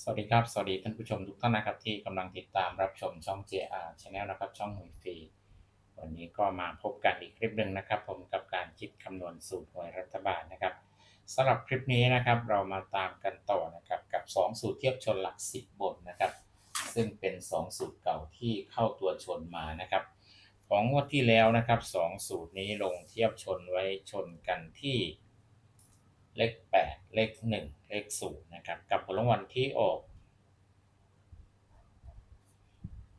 สวัสดีครับ สวัสดีท่านผู้ชมทุกท่านนะครับที่กำลังติดตามรับชมช่อง JR Channel นะครับ ช่องหวยฟรีวันนี้ก็มาพบกันอีกคลิปหนึ่งนะครับ ผมกับการคิดคำนวณสูตรหวยรัฐบาลนะครับสำหรับคลิปนี้นะครับ เรามาตามกันต่อนะครับกับ 2 สูตรเทียบชนหลัก 10 บนนะครับ ซึ่งเป็น 2 สูตรเก่าที่เข้าตัวชนมานะครับ ของงวดที่แล้วนะครับ 2 สูตรนี้ลงเทียบชนไว้ชนกันที่ เลข 8 เลข 1 เลข 0 นะครับ กับผลรางวัลที่ออก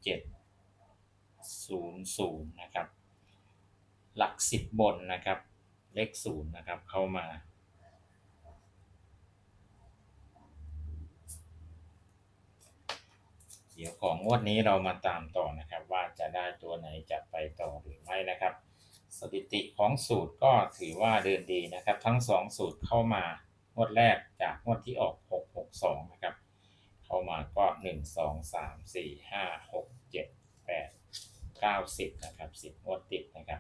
7 0 0 นะครับ หลัก 10 บนนะครับ เลข 0 นะครับ เข้ามา เดี๋ยวของงวดนี้เรามาตามต่อนะครับ ว่าจะได้ตัวไหนจะไปต่อหรือไม่นะครับ สถิติของสูตรก็ถือว่าเดินดีนะครับ ทั้ง 2 สูตรเข้ามางวดแรกจากงวดที่ออก 662 นะครับ เข้ามาก็ 1 2 3 4 5 6 7 8 9 10 นะครับ 10 งวดติดนะครับ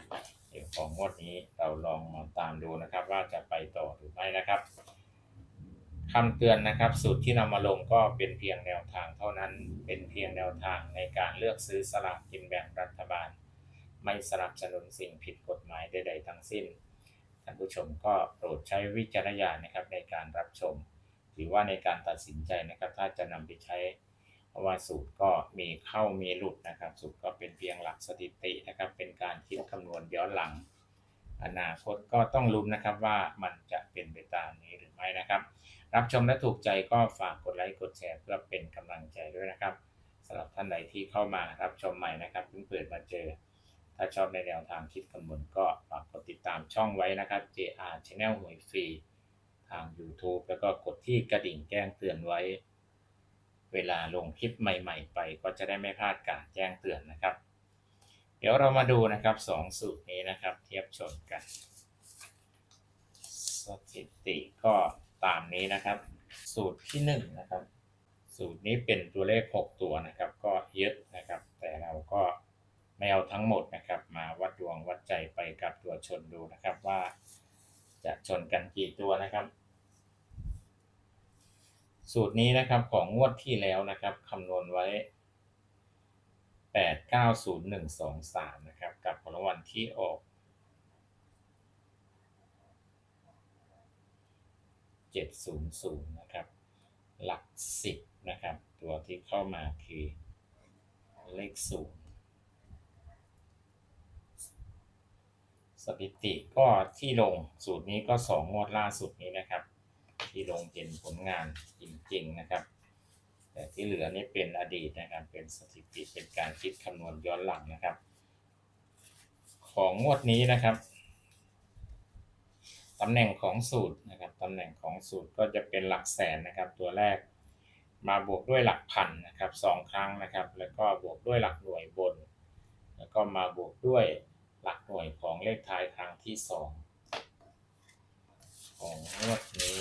เดี๋ยวของงวดนี้เราลองมาตามดูนะครับ ว่าจะไปต่อหรือไม่นะครับคำเตือนนะครับ สูตรที่นำมาลงก็เป็นเพียงแนวทางเท่านั้น เป็นเพียงแนวทางในการเลือกซื้อสลากกินแบ่งรัฐบาล ไม่สนับสนุนสิ่งผิดกฎหมายใดๆทั้งสิ้น ท่านผู้ชมก็โปรดใช้วิจารณญาณนะครับในการรับชม หรือว่าในการตัดสินใจนะครับ ถ้าจะนำไปใช้เพราะว่าสูตรก็มีเข้ามีหลุดนะครับ สูตรก็เป็นเพียงหลักสถิตินะครับ เป็นการคิดคำนวณย้อนหลัง อนาคตก็ต้องลุ้นนะครับว่ามันจะเป็นไปตามนี้หรือไม่นะครับ รับชมและถูกใจก็ฝากกดไลค์กดแชร์เพื่อเป็นกำลังใจด้วยนะครับสำหรับท่านใดที่เข้ามารับชมใหม่นะครับเพิ่งเปิดมาเจอ ถ้าชอบในแนวทางคิดคำนวณก็ฝากกดติดตามช่องไว้นะครับ JR Channel หวยฟรีทาง YouTube แล้วก็กดที่กระดิ่งแจ้งเตือนไว้ เวลาลงคลิปใหม่ ๆ ไปก็จะได้ไม่พลาดการแจ้งเตือนนะครับ เดี๋ยวเรามาดูนะครับสองสูตรนี้นะครับ เทียบชนกัน สถิติก็ตามนี้นะครับ สูตรที่หนึ่งนะครับ สูตรนี้เป็นตัวเลข 6 ตัวนะครับ ก็เยอะนะครับ แต่เราก็ ไม่เอาทั้งหมดนะครับ มาวัดดวงวัดใจไปกับตัวชนดูนะครับว่า จะชนกันกี่ตัวนะครับ สูตรนี้นะครับของงวดที่แล้วนะครับคำนวณไว้ 8 9 0 1 2 3 นะครับ กับผลวัลที่ออก700นะครับ หลัก 10 นะครับ ตัวที่เข้ามาคือเลข0 สถิติก็ที่ลงสูตรนี้ก็2งวดล่าสุดนี้นะครับ ที่ลงเห็นผลงานจริงๆนะครับ แต่ที่เหลือนี่เป็นอดีตนะครับ เป็นสถิติเป็นการคิดคำนวณย้อนหลังนะครับ ของงวดนี้นะครับตำแหน่งของสูตรนะครับตำแหน่งของสูตรก็จะเป็นหลักแสนนะครับ ตัวแรกมาบวกด้วยหลักพันนะครับสองครั้งนะครับ แล้วก็บวกด้วยหลักหน่วยบน แล้วก็มาบวกด้วย หลักหน่วยของเลขท้ายครั้งที่สองของงวดนี้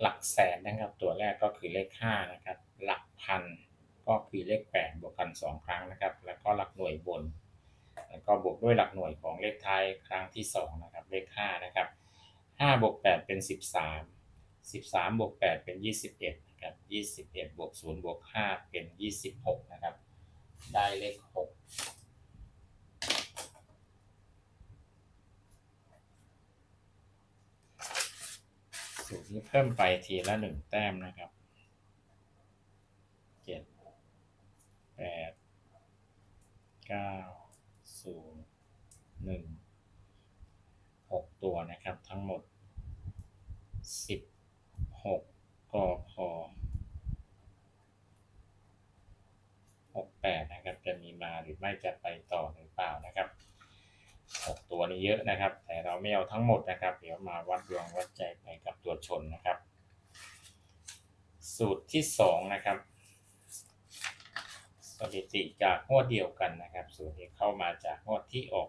หลักแสนนะครับตัวแรกก็คือเลขห้านะครับหลักพันก็คือเลขแปดบวกกันสองครั้งนะครับ แล้วก็หลักหน่วยบน แล้วก็บวกด้วยหลักหน่วยของเลขท้ายครั้งที่สองนะครับเลขห้านะครับห้าบวกแปดเป็นสิบสามสิบสามบวกแปดเป็นยี่สิบเอ็ด นะครับยี่สิบเอ็ดบวกศูนย์บวกห้าเป็นยี่สิบหกนะครับ ได้เลขหกสูตรนี้เพิ่มไปทีละหนึ่งแต้มนะครับเจ็ดแปดเก้าศูนย์หนึ่งหกตัวนะครับทั้งหมดสิบหกกพหกแปดนะครับ จะมีมา หรือไม่จะไปต่อหรือเปล่านะครับหกตัวนี้เยอะนะครับ แต่เราไม่เอาทั้งหมดนะครับ เดี๋ยวมาวัดดวงวัดใจไปกับตัวชนนะครับ สูตรที่สองนะครับ สถิติจากงวดเดียวกันนะครับ สูตรนี้เข้ามาจากงวดที่ออก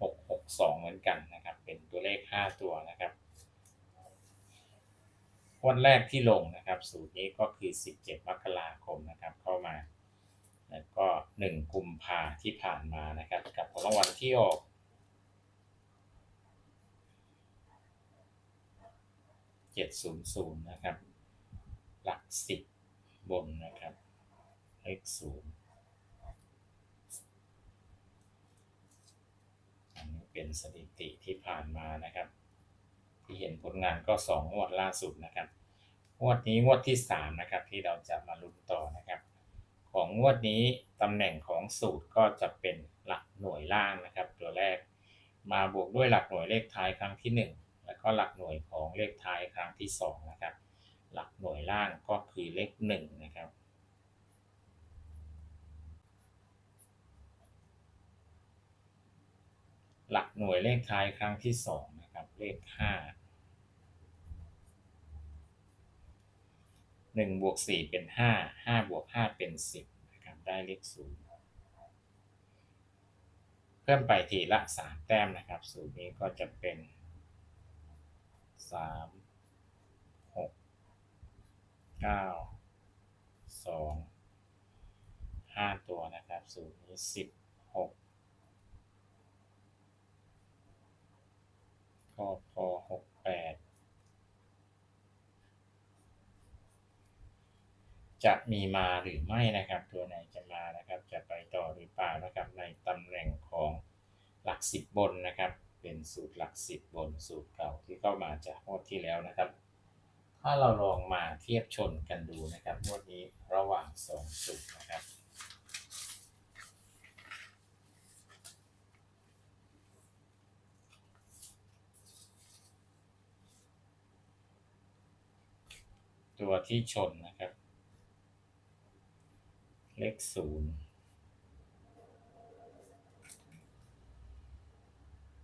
662 เหมือนกันนะครับ เป็นตัวเลข 5 ตัวนะครับงวดแรกที่ลงนะครับ สูตรนี้ก็คือ 17 มกราคมนะครับ เข้ามา แล้วก็ 1 กุมภาที่ผ่านมานะครับ กับผลรางวัลที่ออกเจ็ดศูนย์ศูนย์นะครับ หลักสิบบนนะครับเลขศูนย์อันนี้เป็นสถิติที่ผ่านมานะครับ ที่เห็นผลงานก็สองงวดล่าสุดนะครับงวดนี้งวดที่สามนะครับที่เราจะมาลุ้นต่อนะครับ ของงวดนี้ตำแหน่งของสูตรก็จะเป็นหลักหน่วยล่างนะครับ ตัวแรกมาบวกด้วยหลักหน่วยเลขท้ายครั้งที่หนึ่งแล้วก็หลักหน่วยของเลขท้ายครั้งที่สองนะครับหลักหน่วยล่างก็คือเลขหนึ่งนะครับหลักหน่วยเลขท้ายครั้งที่สองนะครับเลขห้ 1บวก4เป็น 5 5บวก5เป็น 10นะครับได้เลข0เพิ่มไปทีละ 3 แต้มนะครับ สูตรนี้ก็จะเป็น 3 6 9 2 5 ตัวนะครับ สูตรนี้ 16 จะมีมาหรือไม่นะครับ ตัวไหนจะมานะครับ จะไปต่อหรือเปล่านะครับในตำแหน่งของหลักสิบบนนะครับ เป็นสูตรหลักสิบบนสูตรเก่าที่เข้ามาจากงวดที่แล้วนะครับ ถ้าเราลองมาเทียบชนกันดูนะครับงวดนี้ระหว่างสองสูตรนะครับตัวที่ชนนะครับ เลขศูนย์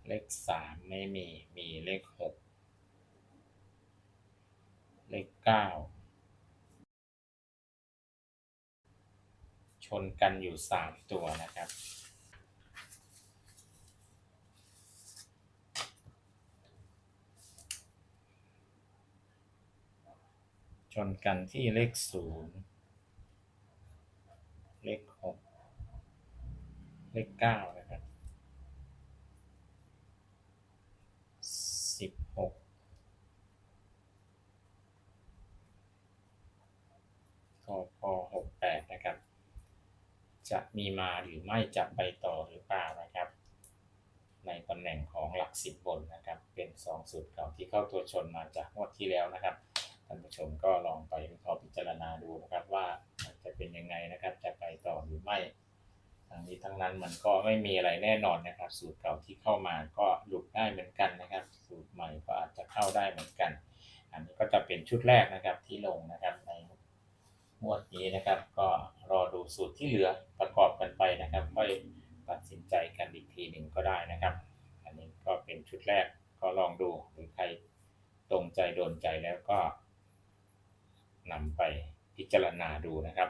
เลขสามไม่มี มีเลขหกเลขเก้าชนกันอยู่สามตัวนะครับ ชนกันที่เลขศูนย์เลขหก เลขเก้านะครับสิบหกก็พอหกแปดนะครับ จะมีมาหรือไม่จะไปต่อหรือเปล่านะครับ ในตำแหน่งของหลักสิบบนนะครับ เป็นสองสูตรเก่าที่เข้าตัวชนมาจากงวดที่แล้วนะครับท่านผู้ชมก็ลองไปวิเคราะห์พิจารณาดูนะครับว่าจะเป็นยังไงนะครับ จะไปต่อหรือไม่ ทั้งนี้ทั้งนั้นมันก็ไม่มีอะไรแน่นอนนะครับ สูตรเก่าที่เข้ามาก็หลุดได้เหมือนกันนะครับ สูตรใหม่ก็อาจจะเข้าได้เหมือนกัน อันนี้ก็จะเป็นชุดแรกนะครับที่ลงนะครับในงวดนี้นะครับ ก็รอดูสูตรที่เหลือประกอบกันไปนะครับค่อยตัดสินใจกันอีกทีหนึ่งก็ได้นะครับ อันนี้ก็เป็นชุดแรกก็ลองดูหรือใครตรงใจโดนใจแล้วก็นำไปพิจารณาดูนะครับ